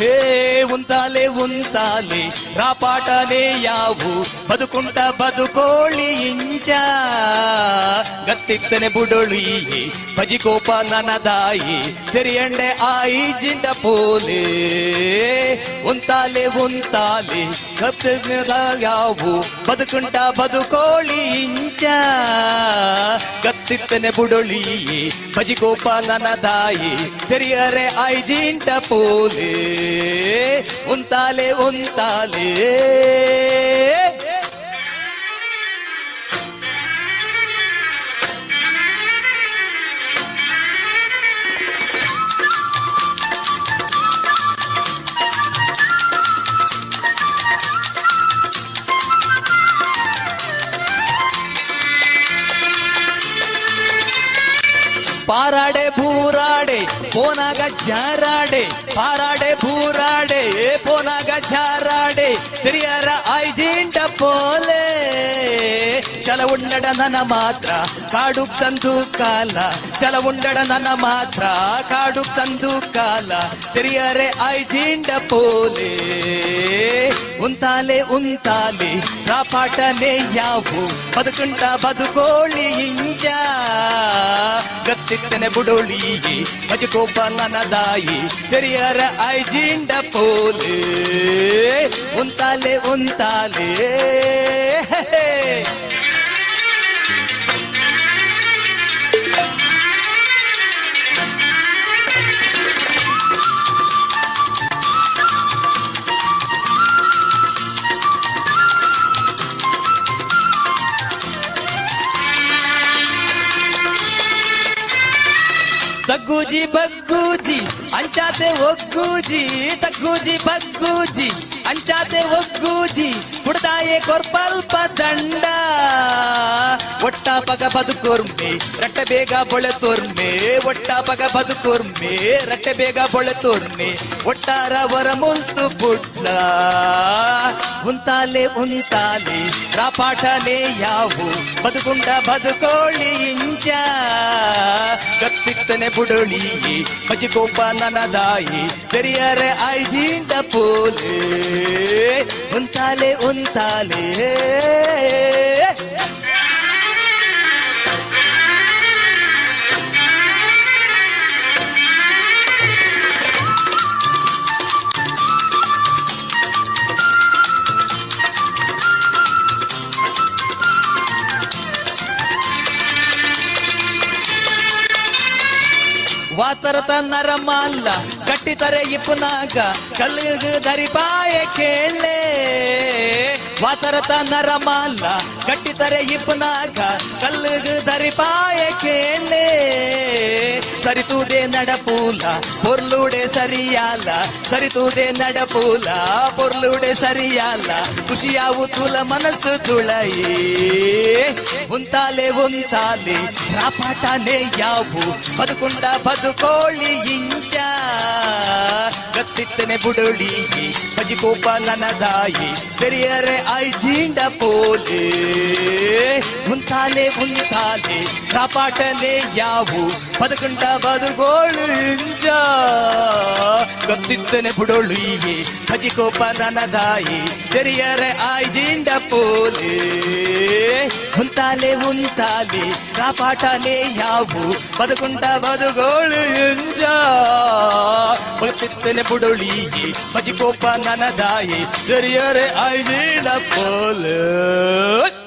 ಹೇ, ಉಂತಾಲೆ ಉಂತಾಲೆ, ರಾಪಾಟನೆ ಯಾವು? ಬದುಕುಂಟ ಬದುಕೋಳಿ ಇಂಚ. ಗತ್ತಿತ್ತನೆ ಬುಡೊಳಿ ಭಜಿಕೋಪ ನನದಾಯಿ, ತೆರಿಯಂಡೆ ಆಯಿ ಜಿಂಡ ಪೋಲೆ. ಉಂತಾಲೆ ಉಂತಾಲೆ ಗತ್ತಿನ ಯಾವು? ಬದುಕುಂಟ ಬದುಕೋಳಿ ಇಂಚ. ಗತ್ತಿತ್ತನೆ ಬುಡೊಳಿ ಭಜಿಕೋಪ ನನದಾಯಿ ತೆರಿಯರೆ ಆಯಿ ಜಿಂಡ ಪೋಲೆ ಉಂತಾಲೆ ಉಂತಾಲೆ பாராடே பூராடே போனாக ஜாராடே பாராடே பூராடே ஏ போனாக ஜாராடே தெரியாரா ஐஜிண்ட போலே. ಉಂಡಡ ನನ ಮಾತ್ರ ಕಾಡು ಸಂದು ಕಾಲ. ಚಲ ನನ ಮಾತ್ರ ಕಾಡು ಸಂದು ಕಾಲ. ಹಿರಿಯರೆ ಐಜಿಂಡ ಪೋಲೆ. ಉಂತಾಲೆ ಉಂತಾಲೆ ರಾಪಾಟನೆ ಯಾವು? ಬದುಕುಂಟ ಬದುಕೋಳಿ ಇಂಜ. ಗತ್ತಿತ್ತನೆ ಬುಡೋಳಿ ಬಜಕೋಪ ನನದಾಯಿ ತೆರಿಯರ ಐಜಿಂಡ ಪೋಲೆ. ಉಂತಾಲೆ ಉಂತಾಲೆ ಹೇ, ಹೇ. ತಗ್ಗೂಜಿ ಬಗ್ಗೂಜಿ ಅಂಚಾತೆ ಒಗ್ಗೂಜಿ ತಗ್ಗೂಜಿ ಬಗ್ಗೂಜಿ ಅಂಚಾತೆ ಒಗ್ಗೂಜಿ ಹುಡ್ದಾಯೆ ಕೊರ್ಪಲ್ಪ ದಂಡ ಒಟ್ಟ ಪಗ ಬದುಕೋರ್ಮೆ ರಟ್ಟೆ ಬೇಗ ಬೊಳೆ ತೋರ್ಮೆ ಒಟ್ಟ ಪಗ ಬದುಕೋರ್ಮೆ ರಟ್ಟೆ ಬೇಗ ಬೊಳೆ ತೋರ್ಮೆ ಒಟ್ಟಾರ ವರ ಮುಲ್ತು ಬುಡ್ಲ ಉಂತಾಲೆ ಉಂತಾಲೆ ರಾಪಾಟನೆ ಯಾವು ಬದುಕುಂಡ ಬದುಕೋಳಿ ಇಂಜ ಗತ್ತಿತ್ತನೆ ಬುಡೊಳಿ ಬಜಿಕೋಪ ನನದಾಯಿ ತೆರಿಯರೆ ಐಜಿಂದ ಪೋಲೆ ಉಂತಾಲೆ ಉಂತಾಲೆ ವಾತರತ ನರಮಲ್ಲ ಕಟ್ಟಿತರೆ ಇಪ್ಪುನಾಗ. ಕಲ್ಲಿಗೆ ಧರಿಪಾಯ ಕೇಳೆ ವಾತರತ ನರಮಲ್ಲ ಕಟ್ಟಿತರೆ ಇಪ್ಪುನಾಗ. ಕಲ್ಲಿಗೆ ಧರಿಪಾಯ ಕೇಳೆ ಸರಿತುದೆ ನಡಪೂಲ ಪೊರ್ಲುಡೆ ಸರಿಯಾಲ ಸರಿತುದೆ ನಡಪೂಲ ಪೊರ್ಲುಡೆ ಸರಿಯಾಲ ಖುಷಿಯಾವು ತುಲ ಮನಸ್ಸು ತುಳಯೇ ಉಂತಾಲೆ ಉಂತಾಲೆ ರಾಪಾಟನೆ ಯಾವು ಬದುಕುಂಡ ಬದುಕೋಳಿ ಇಂಚ ಕೋಪ ನನ ದಾಯಿ ಬೆರಿಯರೆ ತೆರಿಯರೆ ಐಜಿಂಡ ಪೋಲೆ. ಉಂತಾಲೆ ಉಂತಾಲೆ ಕಾಪಾಟನೆ ಯಾವು? ಬದುಕುಂಡ ಬದುಕೋಳು ಇಂಚ ಕೋಪ ನನ ದಾಯಿ ನನದಾಯಿ ತೆರಿಯರೆ ಐಜಿಂಡ ಪೋಲೆ. ಉಂತಾಲೆ ಉಂತಾಲೆ ಕಾಪಾಟನೆ ಯಾವು? ಬದುಕುಂಟ ಬದುಗೋಳು ಎಂಜ. ಬತ್ತಿತ್ತನೆ ಬುಡೊಳಿ ಬಜಿಕೋಪ ನನದಾಯಿ. ಸರಿಯರೆ ಐದಿನ ಪೋಲೆ.